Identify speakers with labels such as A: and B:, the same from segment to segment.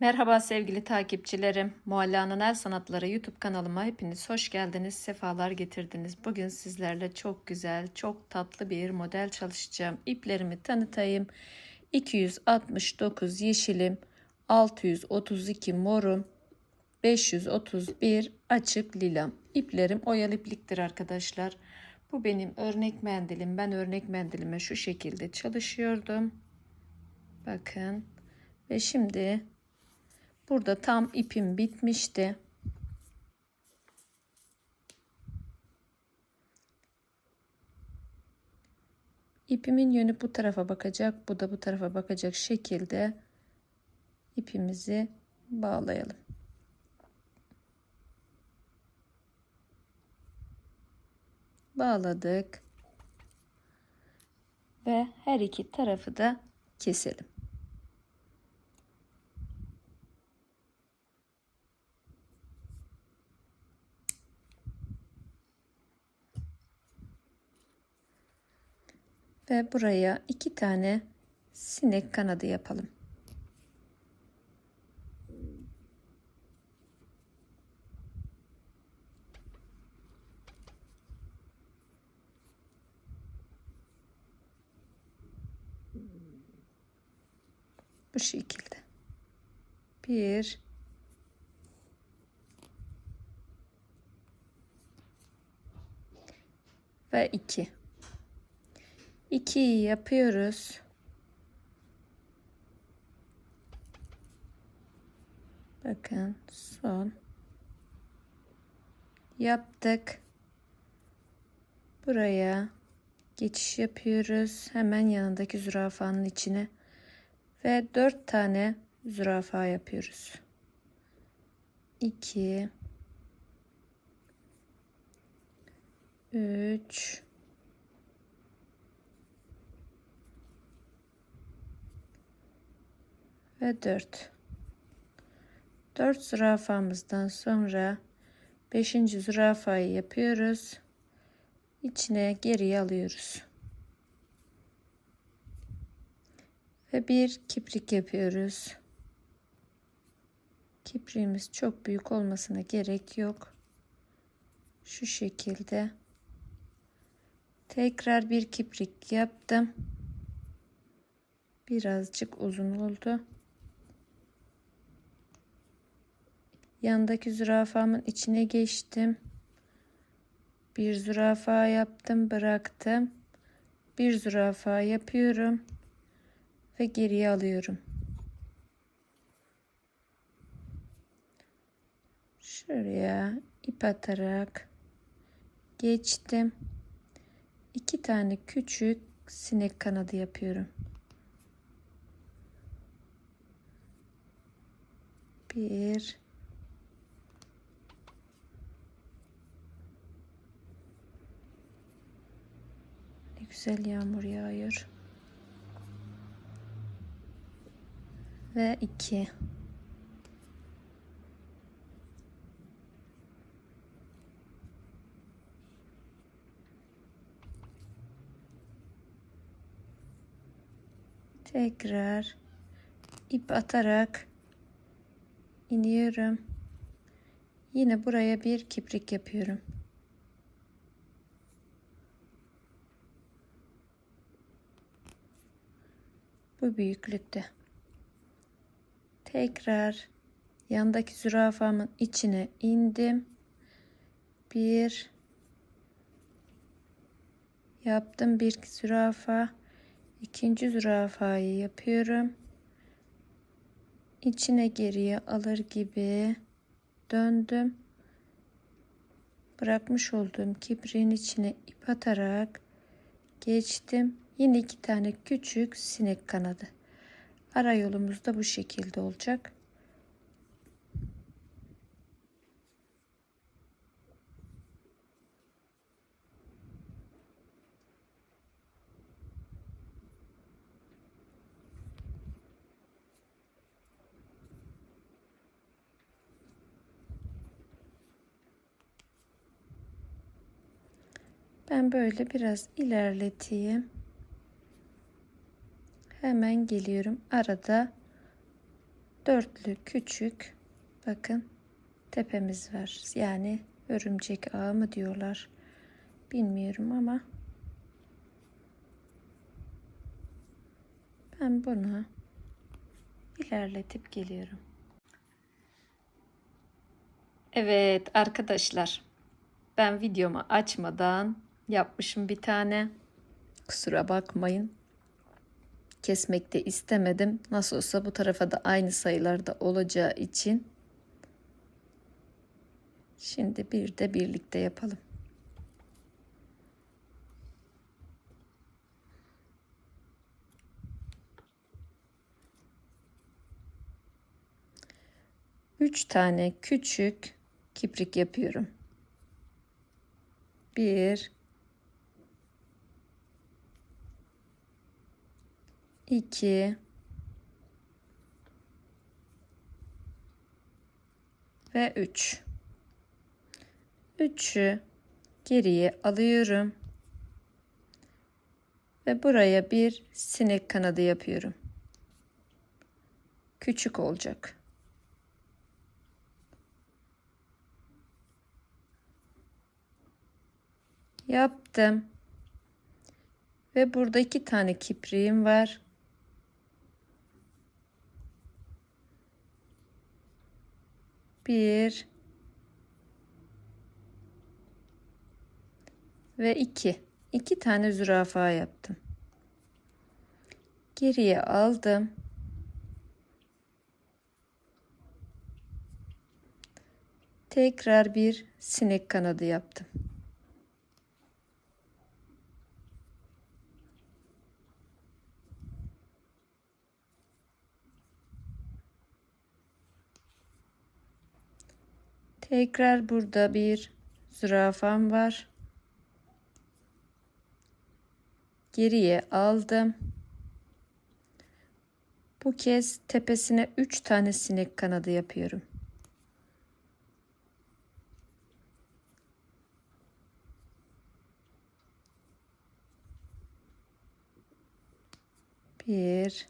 A: Merhaba sevgili takipçilerim. Mualla'nın El Sanatları YouTube kanalıma hepiniz hoş geldiniz, sefalar getirdiniz. Bugün sizlerle çok güzel, çok tatlı bir model çalışacağım. İplerimi tanıtayım. 269 yeşilim, 632 morum, 531 açık lilam. İplerim oyalı ipliktir arkadaşlar. Bu benim örnek mendilim. Ben örnek mendilime şu şekilde çalışıyordum. Bakın. Ve şimdi Burada tam ipim bitmişti. İpimin yönü bu tarafa bakacak, bu da bu tarafa bakacak şekilde ipimizi bağlayalım. Bağladık. Ve her iki tarafı da keselim. ve buraya iki tane sinek kanadı yapalım. Bu şekilde. Bir, ve 2. 2 yapıyoruz. Bakın son yaptık. Buraya geçiş yapıyoruz. Hemen yanındaki zürafanın içine ve 4 tane zürafa yapıyoruz. 2 3 ve 4. 4 zürafamızdan sonra 5. zürafayı yapıyoruz. İçine geri alıyoruz. Ve bir kiprik yapıyoruz. Kipriğimiz çok büyük olmasına gerek yok. Şu şekilde. Tekrar bir kiprik yaptım. Birazcık uzun oldu. Yandaki zürafamın içine geçtim. Bir zürafa yaptım, bıraktım. Bir zürafa yapıyorum ve geriye alıyorum. Şuraya ip atarak geçtim. İki tane küçük sinek kanadı yapıyorum. Bir güzel yağmur yağıyor. Ve iki. Tekrar ip atarak iniyorum. Yine buraya bir kiprik yapıyorum. Bu büyüklükte. Tekrar yandaki zürafamın içine indim. Bir yaptım bir zürafa. ikinci zürafayı yapıyorum. İçine geriye alır gibi döndüm. Bırakmış olduğum kibriğin içine ip atarak geçtim Yine iki tane küçük sinek kanadı. Ara yolumuz da bu şekilde olacak. Ben böyle biraz dörtlü küçük bakın tepemiz var. Yani örümcek ağı mı diyorlar. Bilmiyorum ama ben bunu ilerletip geliyorum. Evet arkadaşlar ben videomu açmadan yapmışım bir tane. Kusura bakmayın. Kesmek de istemedim. Nasıl olsa bu tarafa da aynı sayılarda olacağı için. Şimdi bir de birlikte yapalım. Üç tane küçük kiprik yapıyorum. Bir, iki, ve üç. Üçü geriye alıyorum ve buraya bir sinek kanadı yapıyorum. Küçük olacak. Yaptım. Ve burada iki tane kipriğim var. Bir ve iki. İki tane zürafa yaptım. Geriye aldım. Tekrar bir sinek kanadı yaptım. Tekrar burada bir zürafam var. Geriye aldım. Bu kez tepesine 3 tane sinek kanadı yapıyorum. Bir,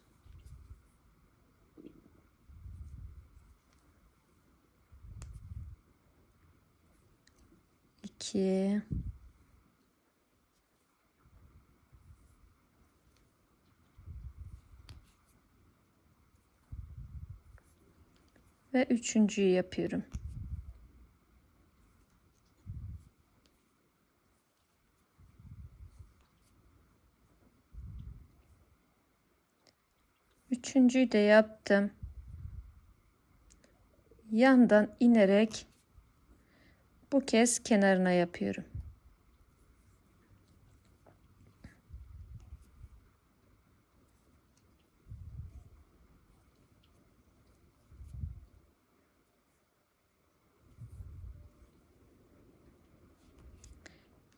A: 2 ve üçüncüyü yapıyorum. Üçüncüyü de yaptım. Yandan inerek bu kez kenarına yapıyorum.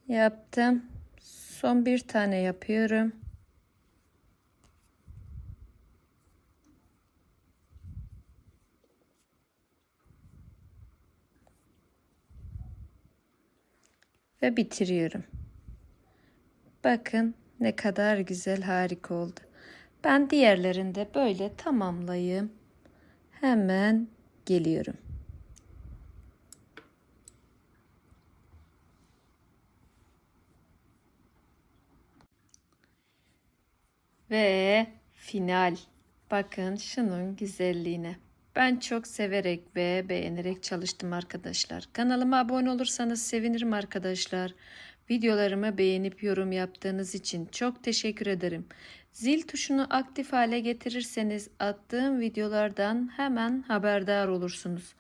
A: Yaptım. Son bir tane yapıyorum. Ve bitiriyorum. Bakın ne kadar güzel harika oldu. Ben diğerlerinde böyle tamamlayayım. Hemen geliyorum. Ve final. Bakın şunun güzelliğine. Ben çok severek ve beğenerek çalıştım arkadaşlar. Kanalıma abone olursanız sevinirim arkadaşlar. Videolarımı beğenip yorum yaptığınız için çok teşekkür ederim. Zil tuşunu aktif hale getirirseniz attığım videolardan hemen haberdar olursunuz.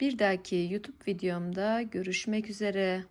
A: Bir dahaki YouTube videomda görüşmek üzere.